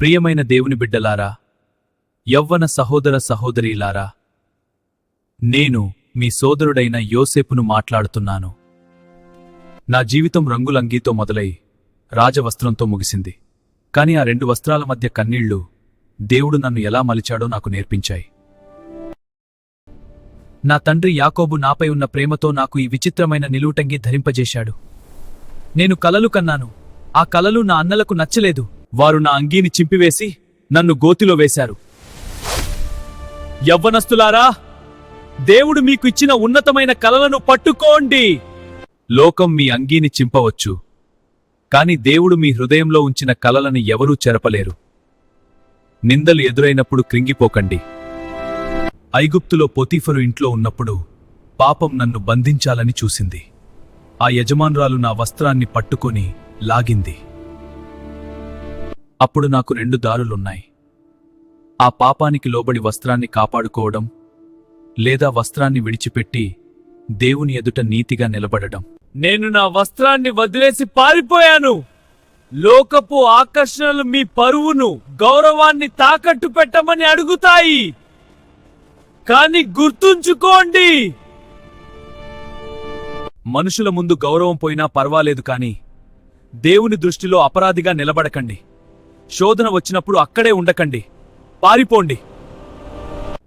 ప్రియమైన దేవుని బిడ్డలారా యవ్వన సహోదర సహోదరీలారా నేను మీ సోదరుడైన యోసేపును మాట్లాడుతున్నాను. నా జీవితం రంగులంగీతో మొదలై రాజవస్త్రంతో ముగిసింది. కాని ఆ రెండు వస్త్రాల మధ్య కన్నీళ్ళు దేవుడు నన్ను ఎలా మలిచాడో నాకు నేర్పించాయి. నా తండ్రి యాకోబు నాపై ఉన్న ప్రేమతో నాకు ఈ విచిత్రమైన నిలువుటంగి ధరింపజేశాడు. నేను కలలు కన్నాను. ఆ కలలు నా అన్నలకు నచ్చలేదు. వారు నా అంగీని చింపివేసి నన్ను గోతిలో వేశారు. యవ్వనస్తులారా దేవుడు మీకు ఇచ్చిన ఉన్నతమైన కలలను పట్టుకోండి. లోకం మీ అంగీని చింపవచ్చు కాని దేవుడు మీ హృదయంలో ఉంచిన కలలను ఎవరూ చెరపలేరు. నిందలు ఎదురైనప్పుడు క్రింగిపోకండి ఐగుప్తులో పొతీఫరు ఇంట్లో ఉన్నప్పుడు పాపం నన్ను బంధించాలని చూసింది. ఆ యజమానురాలు నా వస్త్రాన్ని పట్టుకొని లాగింది. అప్పుడు నాకు రెండు దారులున్నాయి. ఆ పాపానికి లోబడి వస్త్రాన్ని కాపాడుకోవడం లేదా వస్త్రాన్ని విడిచిపెట్టి దేవుని ఎదుట నీతిగా నిలబడడం. నేను నా వస్త్రాన్ని వదిలేసి పారిపోయాను. లోకపు ఆకర్షణలు మీ పరువును గౌరవాన్ని తాకట్టు పెట్టమని అడుగుతాయి. కాని గుర్తుంచుకోండి. మనుషుల ముందు గౌరవం పోయినా పర్వాలేదు కాని దేవుని దృష్టిలో అపరాధిగా నిలబడకండి. శోధన వచ్చినప్పుడు అక్కడే ఉండకండి. పారిపోండి.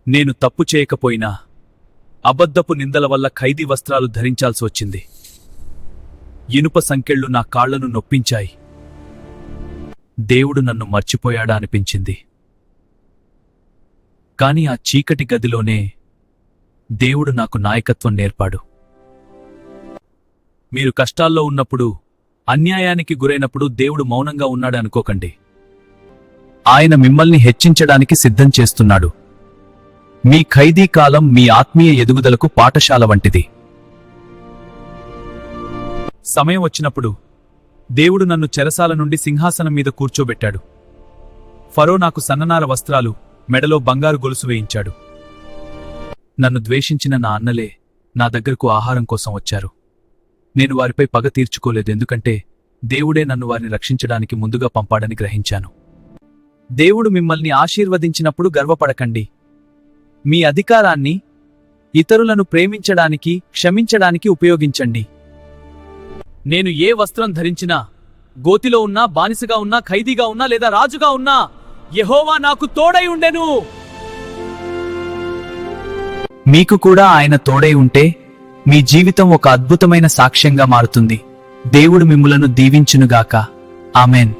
నేను తప్పు చేయకపోయినా అబద్ధపు నిందల వల్ల ఖైదీ వస్త్రాలు ధరించాల్సి వచ్చింది. ఇనుప సంకెళ్ళు నా కాళ్ళను నొప్పించాయి. దేవుడు నన్ను మర్చిపోయాడా అనిపించింది. కాని ఆ చీకటి గదిలోనే దేవుడు నాకు నాయకత్వం నేర్పాడు. మీరు కష్టాల్లో ఉన్నప్పుడు అన్యాయానికి గురైనప్పుడు దేవుడు మౌనంగా ఉన్నాడు అనుకోకండి. ఆయన మిమ్మల్ని హెచ్చించడానికి సిద్ధం చేస్తున్నాడు. మీ ఖైదీ కాలం మీ ఆత్మీయ ఎదుగుదలకు పాఠశాల వంటిది. సమయం వచ్చినప్పుడు దేవుడు నన్ను చెరసాల నుండి సింహాసనం మీద కూర్చోబెట్టాడు. ఫరో నాకు సన్ననార వస్త్రాలు మెడలో బంగారు గొలుసు వేయించాడు. నన్ను ద్వేషించిన నా అన్నలే నా దగ్గరకు ఆహారం కోసం వచ్చారు. నేను వారిపై పగ తీర్చుకోలేదు ఎందుకంటే దేవుడే నన్ను వారిని రక్షించడానికి ముందుగా పంపాడని గ్రహించాను. దేవుడు మిమ్మల్ని ఆశీర్వదించినప్పుడు గర్వపడకండి. మీ అధికారాన్ని ఇతరులను ప్రేమించడానికి క్షమించడానికి ఉపయోగించండి. నేను ఏ వస్త్రం ధరించినా గోతిలో ఉన్నా బానిసగా ఉన్నా ఖైదీగా ఉన్నా లేదా రాజుగా ఉన్నా యెహోవా నాకు తోడై ఉండెను. మీకు కూడా ఆయన తోడై ఉంటే మీ జీవితం ఒక అద్భుతమైన సాక్ష్యంగా మారుతుంది. దేవుడు మిమ్ములను దీవించునుగాక. ఆమెన్.